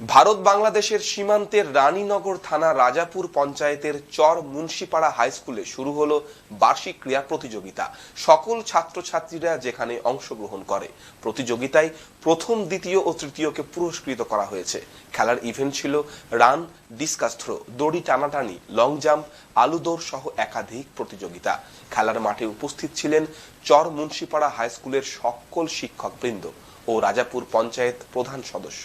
ভারত বাংলাদেশের সীমান্তের রানীনগর থানা রাজাপুর পঞ্চায়েতের চর মুন্সিপাড়া হাই স্কুলে শুরু হলো বার্ষিক ক্রীড়া প্রতিযোগিতা। সকল ছাত্রছাত্রীরা যেখানে অংশগ্রহণ করে, প্রতিযোগিতায় প্রথম, দ্বিতীয় ও তৃতীয়কে পুরস্কৃত করা হয়েছে। খেলার ইভেন্ট ছিল রান, ডিসকাস থ্রো, দড়ি টানাটানি, লং জাম্প আলু দৌড় সহ একাধিক প্রতিযোগিতা। খেলার মাঠে উপস্থিত ছিলেন চর মুন্সিপাড়া হাই স্কুলের সকল শিক্ষকবৃন্দ ও রাজাপুর পঞ্চায়েত প্রধান সদস্য।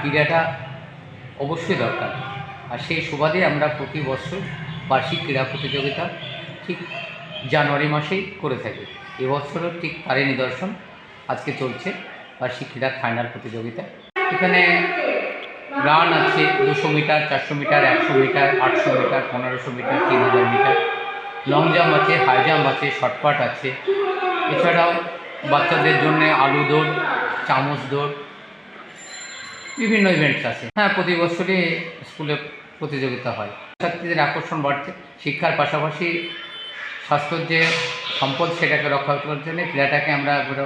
ক্রীড়াটা অবশ্যই দরকার। আর সেই সুবাদে আমরা প্রতি বছর বার্ষিক ক্রীড়া প্রতিযোগিতা ঠিক জানুয়ারি মাসেই করে থাকি। এবছরও ঠিক তারই নিদর্শন। আজকে চলছে বার্ষিক ক্রীড়া ফাইনাল প্রতিযোগিতা। এখানে রান আছে দুশো মিটার, চারশো মিটার, একশো মিটার, আটশো মিটার, পনেরোশো মিটার, তিন হাজার মিটার। লং জাম্প আছে, হাই জাম্প আছে শর্টপাট আছে। এছাড়াও বাচ্চাদের জন্য আলু দৌড়, চামচ দৌড় বিভিন্ন ইভেন্টস আছে। হ্যাঁ প্রতি বছরই স্কুলে প্রতিযোগিতা হয়। ছাত্রীদের আকর্ষণ বাড়ছে। শিক্ষার পাশাপাশি স্বাস্থ্যের যে সম্পদ সেটাকে রক্ষা করার জন্য ক্রীড়াটাকে আমরা একবারে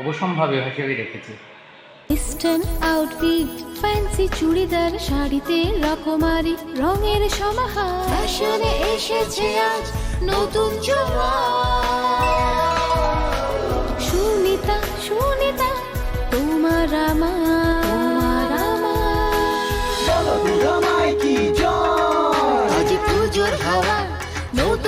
অবসম্ভাবী হিসেবে রেখেছি। ইস্টার্ন আউটফিট ফ্যান্সি চুড়িদার শাড়িতে রকমারি রঙের সমাহার। ফ্যাশনে এসেছে আজ নতুন সুনিতা